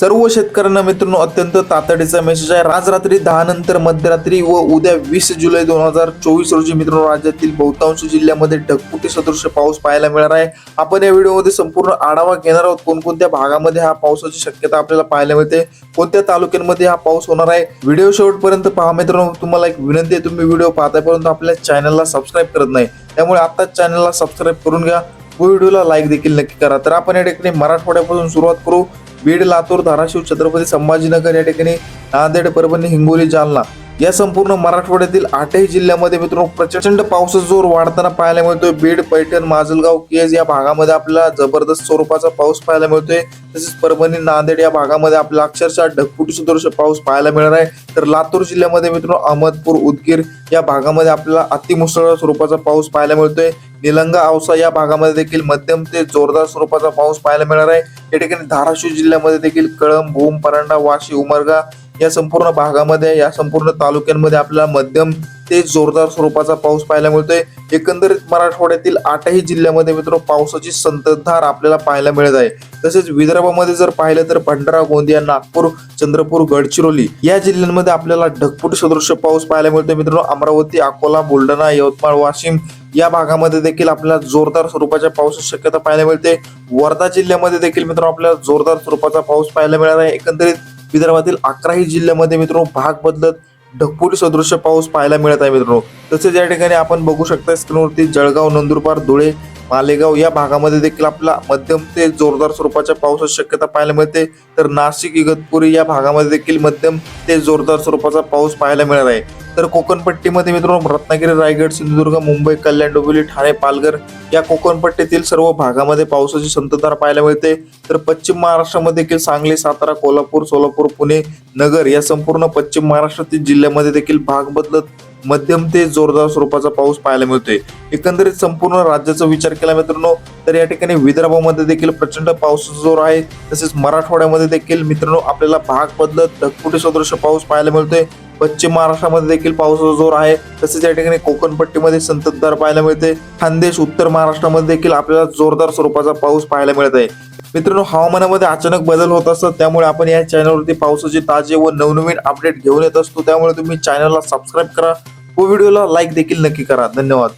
सर्व शेतकऱ्यांना मित्रांनो अत्यंत तातडीचा मेसेज आहे. आज रात्री दहा नंतर मध्यरात्री व उद्या वीस जुलै दोन हजार चोवीस रोजी मित्रांनो राज्यातील बहुतांश जिल्ह्यामध्ये ढगपुटी सदृश पाऊस पाहायला मिळणार आहे. आपण या व्हिडिओमध्ये संपूर्ण आढावा घेणार आहोत. कोणकोणत्या भागामध्ये हा पावसाची शक्यता आपल्याला पाहायला मिळते? कोणत्या तालुक्यांमध्ये हा पाऊस होणार आहे? व्हिडिओ शेवटपर्यंत पहा मित्रांनो. तुम्हाला एक विनंती आहे तुम्ही व्हिडिओ पाहताय परंतु आपल्या चॅनलला सबस्क्राईब करत नाही. त्यामुळे आताच चॅनलला सबस्क्राईब करून घ्या. व्हिडिओला लाईक देखील नक्की करा. तर आपण या ठिकाणी मराठवाड्यापासून सुरुवात करू. बीड लातूर धाराशिव छत्रपती संभाजीनगर या ठिकाणी नांदेड परभणी हिंगोली जालना या संपूर्ण मराठवाड्यातील आठही जिल्ह्यामध्ये मित्रांनो प्रचंड पावसाचा जोर वाढताना पाहायला मिळतोय. बीड पैठण माजलगाव केज या भागामध्ये आपल्याला जबरदस्त स्वरूपाचा पाऊस पाहायला मिळतोय. तसेच परभणी नांदेड या भागामध्ये आपल्याला अक्षरशः ढगफुटी सदृश पाऊस पाहायला मिळणार आहे. तर लातूर जिल्ह्यामध्ये मित्रांनो अहमदपूर उदगीर या भागामध्ये आपल्याला अतिमुसळधार स्वरूपाचा पाऊस पाहायला मिळतोय. निलंगा औसा या भागामध्ये देखील मध्यम ते जोरदार स्वरूपाचा पाऊस पाहायला मिळणार आहे. या ठिकाणी धाराशिव जिल्ह्यामध्ये देखील कळंब भूम परांडा वाशी उमरगा या संपूर्ण भागामध्ये या संपूर्ण तालुक्यांमध्ये आपल्याला मध्यम ते जोरदार स्वरूपाचा पाऊस पाहायला मिळतोय. एकंदरीत मराठवाड्यातील आठही जिल्ह्यामध्ये मित्र पावसाची संततधार आपल्याला पाहायला मिळत आहे. तसेच विदर्भामध्ये जर पाहिलं तर भंडारा गोंदिया नागपूर चंद्रपूर गडचिरोली या जिल्ह्यांमध्ये आपल्याला ढगफुटी सदृश पाऊस पाहायला मिळतोय. मित्रांनो अमरावती अकोला बुलढाणा यवतमाळ वाशिम या भागामध्ये देखील आपल्याला जोरदार स्वरूपाच्या पावसाची शक्यता पाहायला मिळते. वर्धा जिल्ह्यामध्ये देखील मित्रांनो आपल्याला जोरदार स्वरूपाचा पाऊस पाहायला मिळणार आहे. एकंदरीत विदर्भातील अकराही जिल्ह्यामध्ये मित्रांनो भाग बदलत ढकपुरी सदृश पाऊस पाहायला मिळत आहे मित्रांनो. तसेच या ठिकाणी आपण बघू शकता स्क्रीनवरती जळगाव नंदुरबार धुळे मालेगाव या भागामध्ये देखील आपला मध्यम ते जोरदार स्वरूपाच्या पावसाची शक्यता पाहायला मिळते. तर नाशिक इगतपुरी या भागामध्ये देखील मध्यम ते जोरदार स्वरूपाचा पाऊस पाहायला मिळत आहे. तर कोकणपट्टीमध्ये मित्रांनो रत्नागिरी रायगड सिंधुदुर्ग मुंबई कल्याण डोंबिवली ठाणे पालघर या कोकणपट्टीतील सर्व भागामध्ये पावसाची संततधार पाहायला मिळते. तर पश्चिम महाराष्ट्रामध्ये देखील सांगली सातारा कोल्हापूर सोलापूर पुणे नगर या संपूर्ण पश्चिम महाराष्ट्रातील जिल्ह्यामध्ये देखील भाग बदलत मध्यम ते जोरदार स्वरूपाचा पाऊस पाहायला मिळतोय. एकंदरीत संपूर्ण राज्याचा विचार केला मित्रांनो तर या ठिकाणी विदर्भामध्ये देखील प्रचंड पावसाचा जोर आहे. तसेच मराठवाड्यामध्ये देखील मित्रांनो आपल्याला भाग बदलत ढगफुटी सदृश पाऊस पाहायला मिळतोय. पश्चिम महाराष्ट्रामध्ये देखील पावसाचा जोर आहे. तसेच या ठिकाणी कोकणपट्टीमध्ये संततधार पाहायला मिळते. खानदेश उत्तर महाराष्ट्रामध्ये देखील आपल्याला जोरदार स्वरूपाचा पाऊस पाहायला मिळत आहे मित्रांनो हवामानामध्ये अचानक बदल होत असतात त्यामुळे आपण या चॅनलवरती पावसाचे ताजे व नवनवीन अपडेट घेऊन येत असतो. त्यामुळे तुम्ही चॅनलला सबस्क्राईब करा व व्हिडिओला लाईक देखील नक्की करा. धन्यवाद.